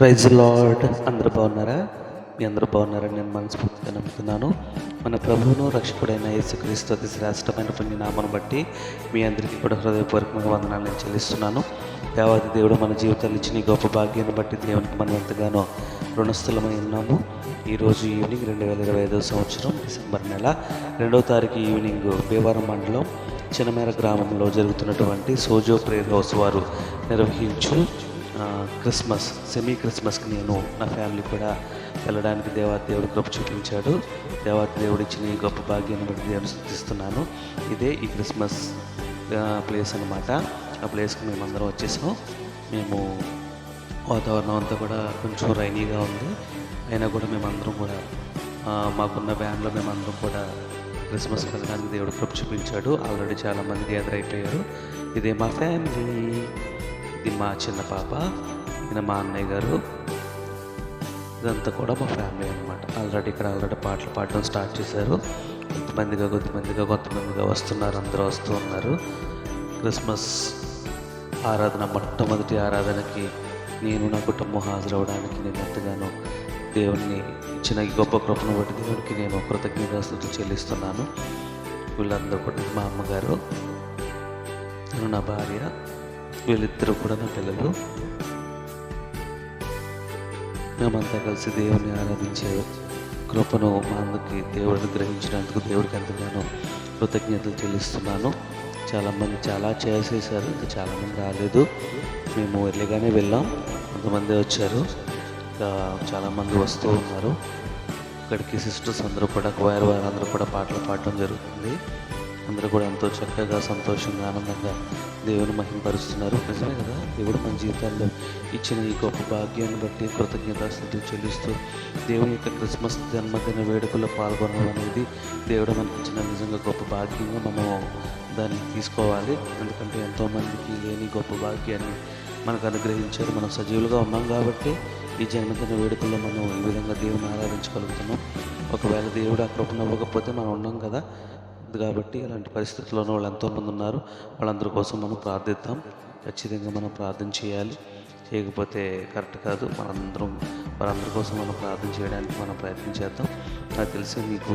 Praise lord. అందరు బాగున్నారా? మీ అందరూ బాగున్నారని నేను మనస్ఫూర్తిగా నమ్ముతున్నాను. మన ప్రభువును రక్షకుడైన యేసుక్రీస్తు అతి శ్రేష్టమైన పుణ్యనామను బట్టి మీ అందరికీ కూడా హృదయపూర్వకంగా వందనాలు నేను చెల్లిస్తున్నాను. దేవాది దేవుడు మన జీవితాలు ఇచ్చిన గొప్ప భాగ్యాన్ని బట్టి దేవునికి మనం ఎంతగానో రుణస్థలమై ఉన్నాము. ఈరోజు ఈవినింగ్ రెండు వేల ఇరవై ఐదవ సంవత్సరం డిసెంబర్ నెల రెండవ తారీఖు ఈవినింగ్ భీవరం మండలం చిన్నమేర గ్రామంలో జరుగుతున్నటువంటి సోజో ప్రేయర్ హౌస్ వారు నిర్వహించు క్రిస్మస్ సెమీ క్రిస్మస్కి నేను నా ఫ్యామిలీ కూడా వెళ్ళడానికి దేవాతి దేవుడు కృప చూపించాడు. దేవాత దేవుడు ఇచ్చిన ఈ గొప్ప భాగ్యాన్ని బట్టి దేవుని స్థుతిస్తున్నాను ఇదే ఈ క్రిస్మస్ ప్లేస్ అనమాట ఆ ప్లేస్కి మేము అందరం వచ్చేసాం. మేము వాతావరణం అంతా కూడా కొంచెం రైనీగా ఉంది. అయినా కూడా మేమందరం కూడా మాకున్న వ్యాన్లో మేమందరం కూడా క్రిస్మస్ వెళ్ళడానికి దేవుడు కృప చూపించాడు. ఆల్రెడీ చాలామంది గ్యాదర్ అయిపోయారు ఇదే మా ఫ్యామిలీ. ఇది మా చిన్న పాప ఈయన మా అన్నయ్య గారు. ఇదంతా కూడా మా ఫ్యామిలీ అనమాట ఆల్రెడీ ఇక్కడ ఆల్రెడీ పాటలు పాడడం స్టార్ట్ చేశారు. కొంతమందిగా కొద్దిమందిగా కొంతమందిగా వస్తున్నారు అందరూ వస్తూ ఉన్నారు. క్రిస్మస్ ఆరాధన మొట్టమొదటి ఆరాధనకి నేను నా కుటుంబం హాజరవడానికి నేను ఎంతగానో దేవుణ్ణి ఇచ్చిన ఈ గొప్ప కృపను బట్టి దేవునికి నేను కృతజ్ఞతాస్తుతి చెల్లిస్తున్నాను. వీళ్ళందరూ కూడా మా అమ్మగారు నేను నా భార్య. వీళ్ళిద్దరూ కూడా నా పిల్లలు. మేమంతా కలిసి దేవుని ఆరాధించే కృపను మా అందరికి దేవుడిని గ్రహించినందుకు దేవుడికి ఎంతగానో కృతజ్ఞతలు చెల్లిస్తున్నాను. చాలామంది చాలా చేసేసారు ఇంకా చాలామంది రాలేదు. మేము వెళ్ళగానే వెళ్ళాం కొంతమంది వచ్చారు ఇంకా చాలామంది వస్తూ ఉన్నారు. ఇక్కడికి సిస్టర్స్ అందరూ కూడా క్వైర్ వారు అందరూ కూడా పాటలు పాడటం జరుగుతుంది. అందరూ కూడా ఎంతో చక్కగా సంతోషంగా ఆనందంగా దేవుని మహింపరుస్తున్నారు. నిజమే కదా? దేవుడు మన జీవితాల్లో ఇచ్చిన ఈ గొప్ప భాగ్యాన్ని బట్టి కృతజ్ఞతాస్థుతులు చెల్లిస్తూ దేవుని యొక్క క్రిస్మస్ జన్మదిన వేడుకల్లో పాల్గొనడం అనేది దేవుడు మనకి ఇచ్చిన నిజంగా గొప్ప భాగ్యంగా మనం దాన్ని తీసుకోవాలి. ఎందుకంటే ఎంతోమందికి లేని గొప్ప భాగ్యాన్ని మనకు అనుగ్రహించారు. మనం సజీవులుగా ఉన్నాం కాబట్టి ఈ జన్మదిన వేడుకల్లో మనం ఈ విధంగా దేవుని ఆరాధించగలుగుతున్నాం. ఒకవేళ దేవుడు ఆ కృపను ఇవ్వకపోతే మనం ఉన్నాం కదా? కాబట్టి అలాంటి పరిస్థితుల్లోనూ వాళ్ళు ఎంతోమంది ఉన్నారు. వాళ్ళందరి కోసం మనం ప్రార్థిద్దాం. ఖచ్చితంగా మనం ప్రార్థన చేయాలి. చేయకపోతే కరెక్ట్ కాదు. మనందరం వారందరి కోసం మనం ప్రార్థన చేయడానికి మనం ప్రయత్నం చేద్దాం. నాకు తెలిసి మీకు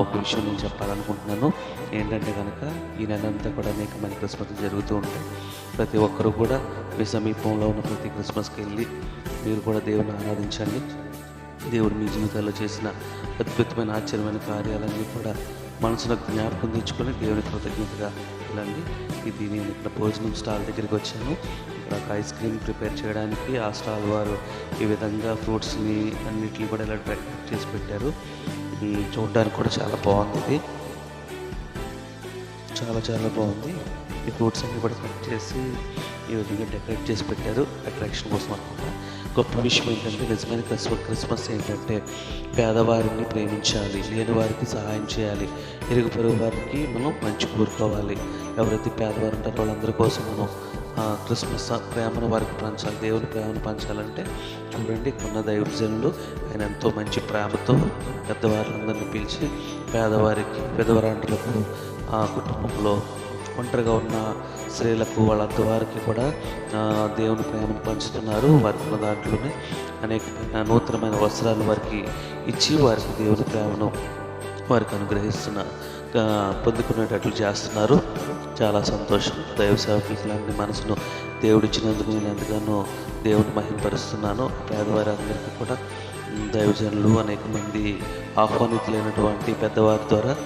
ఒక విషయం నేను చెప్పాలనుకుంటున్నాను. ఏంటంటే కనుక ఈ నెలంతా కూడా అనేక మంది క్రిస్మస్ జరుగుతూ ఉంటాయి. ప్రతి ఒక్కరూ కూడా మీ సమీపంలో ఉన్న ప్రతి క్రిస్మస్కి వెళ్ళి మీరు కూడా దేవుని ఆరాధించండి. దేవుడు మీ జీవితాల్లో చేసిన అద్భుతమైన ఆశ్చర్యమైన కార్యాలన్నీ కూడా మనసులో జ్ఞాపకం తెచ్చుకొని దేవుని కృతజ్ఞతగా వెళ్ళండి ఇది నేను ఇక్కడ భోజనం స్టాల్ దగ్గరికి వచ్చాను. ఇక్కడ ఒక ఐస్ క్రీమ్ ప్రిపేర్ చేయడానికి ఆ స్టాల్ వారు ఈ విధంగా ఫ్రూట్స్ని అన్నిటిని కూడా ఇలా డెకరేట్ చేసి పెట్టారు. ఇది చూడడానికి కూడా చాలా బాగుంది ఇది. చాలా చాలా బాగుంది. ఈ ఫ్రూట్స్ అన్ని కూడా కట్ చేసి ఈ విధంగా డెకరేట్ చేసి పెట్టారు అట్రాక్షన్ కోసం అనమాట గొప్ప విషయం ఏంటంటే నిజమైన క్రిస్మస్ క్రిస్మస్ ఏంటంటే పేదవారిని ప్రేమించాలి లేని వారికి సహాయం చేయాలి ఇరుగు పొరుగు వారికి మనం మంచి కోరుకోవాలి. ఎవరైతే పేదవారు ఉంటారో వాళ్ళందరి కోసం మనం క్రిస్మస్ ప్రేమను వారికి పంచాలి దేవుని ప్రేమను పంచాలంటే చూడండి కొన్న దైవజనులు ఆయన ఎంతో మంచి ప్రేమతో పెద్దవాళ్ళందరినీ పిలిచి పేదవారికి పెద్దవరాండ్రులకు ఆ కుటుంబంలో ఒంటరిగా ఉన్న స్త్రీలకు వాళ్ళంత వారికి కూడా దేవుని ప్రేమను పంచుతున్నారు. వారికి ఉన్న దాంట్లోనే అనేక నూతనమైన వస్త్రాలు వారికి ఇచ్చి వారికి దేవుని ప్రేమను వారికి అనుగ్రహిస్తున్న పొందుకునేటట్లు చేస్తున్నారు. చాలా సంతోషం. దైవ సేవకులకి మనసును దేవుడిచ్చినందుకు నేను ఎంతగానో దేవుని మహింపరుస్తున్నాను. పేదవారందరికీ కూడా దైవజనులు అనేక మంది ఆహ్వానితులైనటువంటి పెద్దవారి ద్వారా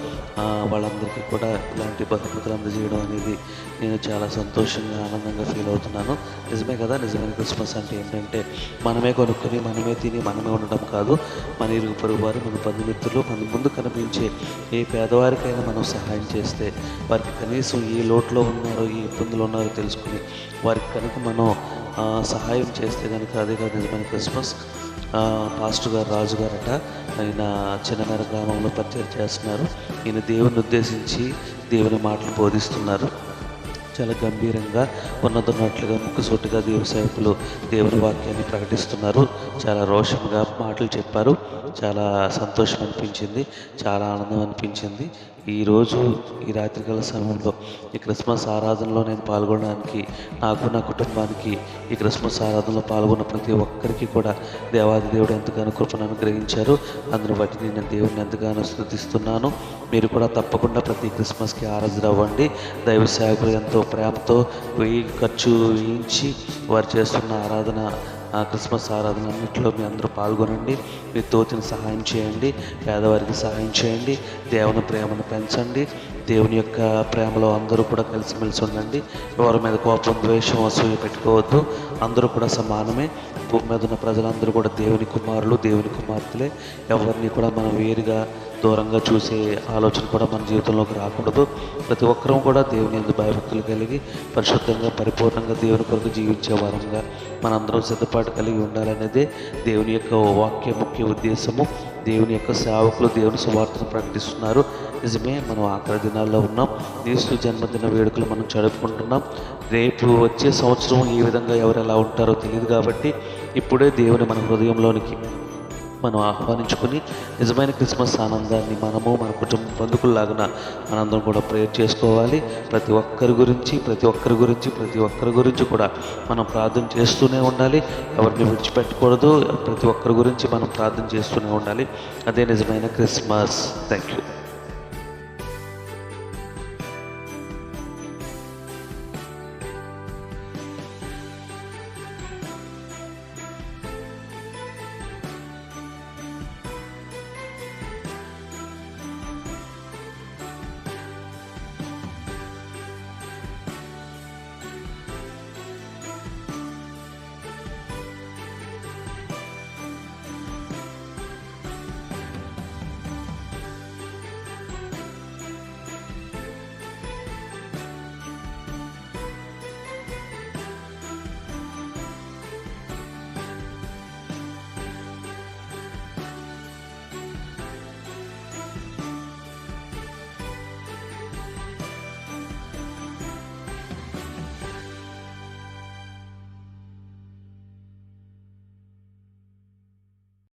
వాళ్ళందరికీ కూడా ఇలాంటి బహుమతులు అందజేయడం అనేది నేను చాలా సంతోషంగా ఆనందంగా ఫీల్ అవుతున్నాను. నిజమే కదా? నిజమైన క్రిస్మస్ అంటే ఏంటంటే మనమే కొనుక్కొని మనమే తిని మనమే ఉండడం కాదు. మన ఇరుగు పొరుగు వారు మన బంధుమిత్రులు మన ముందు కనిపించే ఏ పేదవారికైనా మనం సహాయం చేస్తే వారికి కనీసం ఏ లోట్లో ఉన్నారో ఏ ఇబ్బందులు ఉన్నారో తెలుసుకుని వారికి కనుక మనం సహాయం చేస్తే కనుక అదే కాదు నిజమైన క్రిస్మస్. పాస్టర్ గారు రాజు గారట. ఆయన చిన్నమేర గ్రామంలో పరిచయం చేస్తున్నారు. ఈయన దేవుని ఉద్దేశించి దేవుని మాటలు బోధిస్తున్నారు. చాలా గంభీరంగా ఉన్నదన్నట్లుగా ముక్కుసూటిగా దేవసేవకులు దేవుని వాక్యాన్ని ప్రకటిస్తున్నారు. చాలా రోషంగా మాటలు చెప్పారు. చాలా సంతోషం అనిపించింది. చాలా ఆనందం అనిపించింది. ఈరోజు ఈ రాత్రికాల సమయంలో ఈ క్రిస్మస్ ఆరాధనలో నేను పాల్గొనడానికి నాకు నా కుటుంబానికి ఈ క్రిస్మస్ ఆరాధనలో పాల్గొన్న ప్రతి ఒక్కరికి కూడా దేవాది దేవుడు ఎంతగానో కృపను అనుగ్రహించారు. అందును బట్టి నేను దేవుడిని ఎంతగానో స్థుతిస్తున్నాను. మీరు కూడా తప్పకుండా ప్రతి క్రిస్మస్కి ఆరాధన అవ్వండి. దైవ సేవకులు ఎంతో ప్రేమతో వెయ్యి ఖర్చు వేయించి వారు చేస్తున్న ఆరాధన ఆ క్రిస్మస్ ఆరాధన అన్నింటిలో మీ అందరూ పాల్గొనండి. మీ తోచిన సహాయం చేయండి. పేదవారికి సహాయం చేయండి. దేవుని ప్రేమను పెంచండి. దేవుని యొక్క ప్రేమలో అందరూ కూడా కలిసిమెలిసి ఉండండి. ఎవరి మీద కోపం ద్వేషం అసూయ పెట్టుకోవద్దు. అందరూ కూడా సమానమే. భూమి మీద ఉన్న ప్రజలందరూ కూడా దేవుని కుమారులు దేవుని కుమార్తెలే. ఎవరిని కూడా మనం వేరుగా దూరంగా చూసే ఆలోచన కూడా మన జీవితంలోకి రాకూడదు. ప్రతి ఒక్కరూ కూడా దేవుని ఎందు భయభక్తులు కలిగి పరిశుద్ధంగా పరిపూర్ణంగా దేవుని కొరకు జీవించే వారంగా మనందరం సిద్ధపాటు కలిగి ఉండాలనేదే దేవుని యొక్క వాక్య ముఖ్య ఉద్దేశము. దేవుని యొక్క సేవకులు దేవుని సువార్తను ప్రకటిస్తున్నారు. నిజమే మనం ఆఖరి దినాల్లో ఉన్నాం. క్రీస్తు జన్మదిన వేడుకలు మనం జరుపుకుంటున్నాం. రేపు వచ్చే సంవత్సరం ఏ విధంగా ఎవరు ఎలా ఉంటారో తెలియదు కాబట్టి ఇప్పుడే దేవుని మన హృదయంలోనికి మనం ఆహ్వానించుకొని నిజమైన క్రిస్మస్ ఆనందాన్ని మనము మన కుటుంబ బంధుకుల్లాగున ఆనందం కూడా ప్రేయర్ చేసుకోవాలి. ప్రతి ఒక్కరి గురించి ప్రతి ఒక్కరి గురించి ప్రతి ఒక్కరి గురించి కూడా మనం ప్రార్థన చేస్తూనే ఉండాలి. ఎవరిని విడిచిపెట్టకూడదు. ప్రతి ఒక్కరి గురించి మనం ప్రార్థన చేస్తూనే ఉండాలి. అదే నిజమైన క్రిస్మస్. Thank you